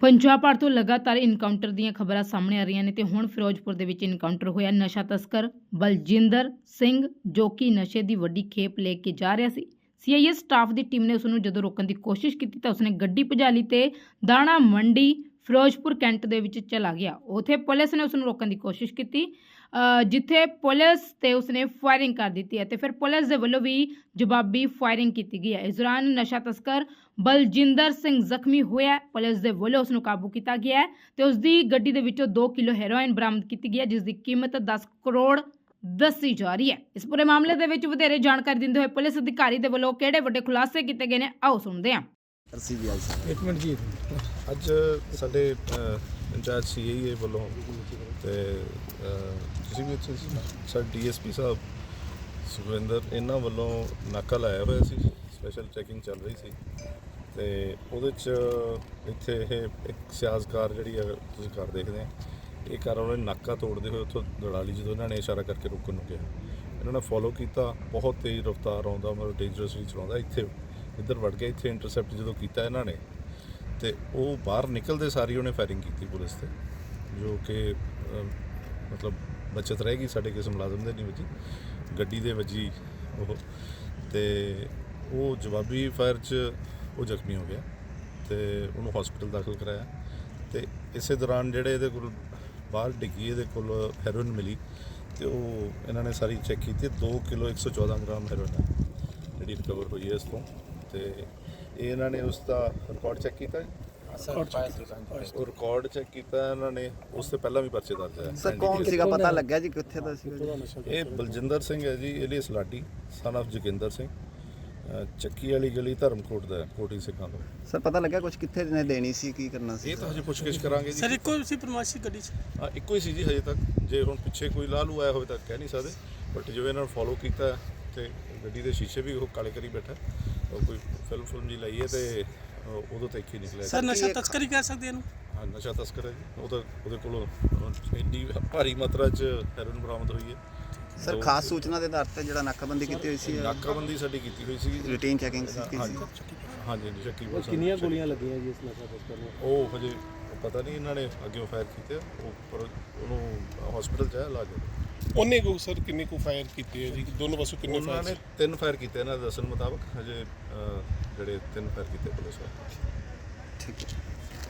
ਪੰਜਾਬ ਭਰ ਤੋਂ ਲਗਾਤਾਰ ਇਨਕਾਊਂਟਰ ਦੀਆਂ ਖਬਰਾਂ ਸਾਹਮਣੇ ਆ ਰਹੀਆਂ ਨੇ ਤੇ ਹੁਣ ਫਿਰੋਜ਼ਪੁਰ ਦੇ ਵਿੱਚ ਇਨਕਾਊਂਟਰ ਹੋਇਆ ਨਸ਼ਾ ਤਸਕਰ ਬਲਜਿੰਦਰ ਸਿੰਘ, ਜੋ ਕਿ ਨਸ਼ੇ ਦੀ ਵੱਡੀ ਖੇਪ ਲੈ ਕੇ ਜਾ ਰਿਹਾ ਸੀ। ਸੀਆਈਏ ਸਟਾਫ ਦੀ ਟੀਮ ਨੇ ਉਸ ਨੂੰ ਜਦੋਂ ਰੋਕਣ ਦੀ ਕੋਸ਼ਿਸ਼ ਕੀਤੀ ਤਾਂ ਉਸਨੇ ਗੱਡੀ ਭਜਾ ਲਈ ਤੇ ਦਾਣਾ ਮੰਡੀ ਫਿਰੋਜ਼ਪੁਰ ਕੈਂਟ ਦੇ ਵਿੱਚ ਚਲਾ ਗਿਆ। ਉਥੇ ਪੁਲਿਸ ਨੇ ਉਸ ਨੂੰ ਰੋਕਣ ਦੀ ਕੋਸ਼ਿਸ਼ ਕੀਤੀ। ਜਿੱਥੇ ਪੁਲਿਸ ਤੇ ਉਸਨੇ ਫਾਇਰਿੰਗ ਕਰ ਦਿੱਤੀ ਹੈ ਤੇ ਫਿਰ ਪੁਲਿਸ ਦੇ ਵੱਲੋਂ ਵੀ ਜਵਾਬੀ ਫਾਇਰਿੰਗ ਕੀਤੀ ਗਈ ਹੈ। ਇਸ ਦੌਰਾਨ ਨਸ਼ਾ ਤਸਕਰ ਬਲਜਿੰਦਰ ਸਿੰਘ ਜ਼ਖਮੀ ਹੋਇਆ ਪੁਲਿਸ ਦੇ ਵੱਲੋਂ ਉਸ ਨੂੰ ਕਾਬੂ ਕੀਤਾ ਗਿਆ ਹੈ ਤੇ ਉਸ ਦੀ ਗੱਡੀ ਦੇ ਵਿੱਚੋਂ 2 ਕਿਲੋ ਹੈਰੋਇਨ ਬਰਾਮਦ ਕੀਤੀ ਗਈ ਹੈ ਜਿਸ ਦੀ ਕੀਮਤ 10 ਕਰੋੜ ਦੱਸੀ ਜਾ ਰਹੀ ਹੈ। ਇਸ ਪੂਰੇ ਮਾਮਲੇ ਦੇ ਵਿੱਚ ਵਧੇਰੇ ਜਾਣਕਾਰੀ ਦਿੰਦੇ ਹੋਏ ਪੁਲਿਸ ਅਧਿਕਾਰੀ ਦੇ ਵੱਲੋਂ ਕਿਹੜੇ ਵੱਡੇ ਖੁਲਾਸੇ ਕੀਤੇ ਗਏ ਨੇ, ਆਓ ਸੁਣਦੇ ਹਾਂ। ਸੀਬੀਆਈ ਇੱਕ ਮਿੰਟ ਜੀ। ਅੱਜ ਸਾਡੇ ਇੰਚਾਰਜ ਸੀਆਈਏ ਵੱਲੋਂ ਤੇ ਅ, ਤੁਸੀਂ ਵੀ ਇੱਥੇ ਸੀ? ਸਰ ਡੀਐਸਪੀ ਸਾਹਿਬ ਸੁਖਵਿੰਦਰ ਇਹਨਾਂ ਵੱਲੋਂ ਨਾਕਾ ਲਾਇਆ ਹੋਇਆ ਸੀ ਸਪੈਸ਼ਲ ਚੈਕਿੰਗ ਚੱਲ ਰਹੀ ਸੀ। ਤੇ ਉਹਦੇ ਚ ਇੱਥੇ ਇਹ ਇੱਕ ਸਿਆਜ਼ਕਾਰ ਜਿਹੜੀ ਹੈ ਤੁਸੀਂ ਕਾਰ ਦੇਖਦੇ ਆ ਇਹ ਕਾਰ ਉਹਨਾਂ ਨੇ ਨਾਕਾ ਤੋੜਦੇ ਹੋਏ ਉੱਥੋਂ ਦੜਾ ਲਈ ਜਦੋਂ ਇਹਨਾਂ ਨੇ ਇਸ਼ਾਰਾ ਕਰਕੇ ਰੁਕਣ ਨੂੰ ਕਿਹਾ। ਇਹਨਾਂ ਨੇ ਫੋਲੋ ਕੀਤਾ ਬਹੁਤ ਤੇਜ਼ ਰਫ਼ਤਾਰ ਆਉਂਦਾ ਮਤਲਬ ਡੇਂਜਰਸਲੀ ਚਲਾਉਂਦਾ ਇੱਥੇ। ਇੱਧਰ ਵੜ ਗਿਆ ਇੱਥੇ ਇੰਟਰਸੈਪਟ ਜਦੋਂ ਕੀਤਾ ਇਹਨਾਂ ਨੇ, ਤੇ ਉਹ ਬਾਹਰ ਨਿਕਲਦੇ ਸਾਰੀ ਉਹਨੇ ਫਾਇਰਿੰਗ ਕੀਤੀ ਪੁਲਿਸ ਤੇ, ਜੋ ਕਿ ਮਤਲਬ ਬਚਤ ਰਹਿ ਗਈ ਸਾਡੇ ਕਿਸੇ ਮੁਲਾਜ਼ਮ ਦੇ, ਨਹੀਂ ਵੱਜੀ, ਗੱਡੀ ਦੇ ਵੱਜੀ ਉਹ, ਤੇ ਉਹ ਜਵਾਬੀ ਫਾਇਰ 'ਚ ਉਹ ਜ਼ਖਮੀ ਹੋ ਗਿਆ, ਤੇ ਉਹਨੂੰ ਹਸਪੀਟਲ ਦਾਖਲ ਕਰਾਇਆ, ਤੇ ਇਸੇ ਦੌਰਾਨ ਜਿਹੜੇ ਇਹਦੇ ਕੋਲ ਬਾਹਰ ਡਿੱਗੀ, ਇਹਦੇ ਕੋਲ ਹੈਰੋਇਨ ਮਿਲੀ, ਤੇ ਉਹ ਇਹਨਾਂ ਨੇ ਸਾਰੀ ਚੈੱਕ ਕੀਤੀ 2 ਕਿਲੋ 114 ਗ੍ਰਾਮ ਹੈਰੋਇਨ ਜਿਹੜੀ ਰਿਕਵਰ ਹੋਈ ਹੈ ਇਸ ਤੋਂ। ਤੇ ਇਹ ਇਹਨਾਂ ਨੇ ਉਸ ਦਾ ਰਿਕਾਰਡ ਚੈੱਕ ਕੀਤਾ ਉਹ ਰਿਕਾਰਡ ਚੈੱਕ ਕੀਤਾ ਇਹਨਾਂ ਨੇ ਉਸ ਤੋਂ ਪਹਿਲਾਂ ਵੀ ਪਰਚੇ ਦਰਜ ਹੈ ਸਰ ਕੌਣ ਸੀਗਾ? ਪਤਾ ਲੱਗਿਆ ਜੀ ਕਿੱਥੇ ਦਾ ਸੀਗਾ ਜੀ? ਇਹ ਬਲਜਿੰਦਰ ਸਿੰਘ ਹੈ ਜੀ ਇਹਦੀ ਲਾਡੀ ਸਨ of ਜੋਗਿੰਦਰ ਸਿੰਘ। ਅਹ ਚੱਕੀ ਵਾਲੀ ਗਲੀ ਧਰਮਕੋਟ ਦਾ ਹੈ, ਕੋਟੀ ਸਿੰਘਾਂ ਤੋਂ। ਸਰ ਪਤਾ ਲੱਗਿਆ ਕੁਝ ਕਿੱਥੇ ਨੇ ਦੇਣੀ ਸੀ ਕੀ ਕਰਨਾ ਸੀ? ਇਹ ਤਾਂ ਹਜੇ ਪੁੱਛਗਿੱਛ ਕਰਾਂਗੇ ਸਰ ਜੀ ਇੱਕੋ ਸੀ ਪ੍ਰਮਾਸ਼ੀ ਗੱਡੀ ਚ? ਹਾਂ, ਇੱਕੋ ਹੀ ਸੀ ਜੀ ਹਜੇ ਤੱਕ। ਜੇ ਹੁਣ ਪਿੱਛੇ ਕੋਈ ਲਾਲੂ ਆਇਆ ਹੋਵੇ ਤਾਂ ਕਹਿ ਨਹੀਂ ਸਕਦੇ। ਬਟ ਜਿਵੇਂ ਇਹਨਾਂ ਨੂੰ ਫੋਲੋ ਕੀਤਾ ਤੇ ਗੱਡੀ ਦੇ ਸ਼ੀਸ਼ੇ ਵੀ ਉਹ ਕਾਲੇ ਕਰੀ ਬੈਠਾ। ਉਹ ਕੋਈ ਫਿਲਮ ਫਿਲਮ ਜੀ ਲਈ ਹੈ ਤੇ ਉਹ- ਉਦੋਂ ਤੱਕ ਹੀ ਨਿਕਲਿਆ ਸਰ ਕੀ ਨਸ਼ਾ ਇਹ- ਤਸਕਰੀ ਕਹਿ ਸਕਦੇ ਇਹਨੂੰ? ਹਾਂ ਨਸ਼ਾ ਤਸਕਰ ਹੈ ਜੀ। ਉਹ ਤਾਂ ਉਹਦੇ ਕੋਲੋਂ ਇੰਨੀ ਭਾਰੀ ਮਾਤਰਾ 'ਚ ਹੈਰੋਇਨ ਬਰਾਮਦ ਹੋਈ ਹੈ। ਸਰ ਦੋ- ਖਾਸ ਸੂਚਨਾ ਦੇ ਆਧਾਰ ਤੇ ਜਿਹੜਾ ਨਾਕਾਬੰਦੀ ਕੀਤੀ ਹੋਈ ਸੀ ਨਾਕਾਬੰਦੀ ਸਾਡੀ ਕੀਤੀ ਹੋਈ ਸੀ। ਰੂਟੀਨ ਚੈਕਿੰਗ ਸੀ ਹਾਂਜੀ ਹਾਂਜੀ ਜੀ ਸ਼ੱਕੀ ਪਰਸਨ ਕਿੰਨੀਆਂ ਗੋਲੀਆਂ ਲੱਗੀਆਂ ਜੀ ਇਸ ਨਸ਼ਾ ਤਸਕਰ ਨੂੰ? ਉਹ ਹਜੇ ਪਤਾ ਨਹੀਂ ਇਹਨਾਂ ਨੇ ਅੱਗੇ ਫਾਇਰ ਕੀਤੇ ਆ। ਉਹ ਪਰ ਉਹਨੂੰ ਹਸਪੀਟਲ ਚ ਹੈ ਇਲਾਜ ਉਹਨੇ ਕੋ ਸਰ ਕਿੰਨੇ ਕੋ ਫਾਇਰ ਕੀਤੇ ਹੈ ਜੀ? ਦੋਨੋਂ ਪਾਸੋਂ ਕਿੰਨੇ ਉਹਨਾਂ ਫਾਇਰ ਨੇ ਤਿੰਨ ਫਾਇਰ ਕੀਤੇ ਇਹਨਾਂ ਦੇ ਦੱਸਣ ਮੁਤਾਬਕ। ਹਜੇ ਅਹ, ਜਿਹੜੇ ਤਿੰਨ ਫਾਇਰ ਕੀਤੇ ਪੁਲਿਸ ਵਾਲੇ। ਠੀਕ ਹੈ।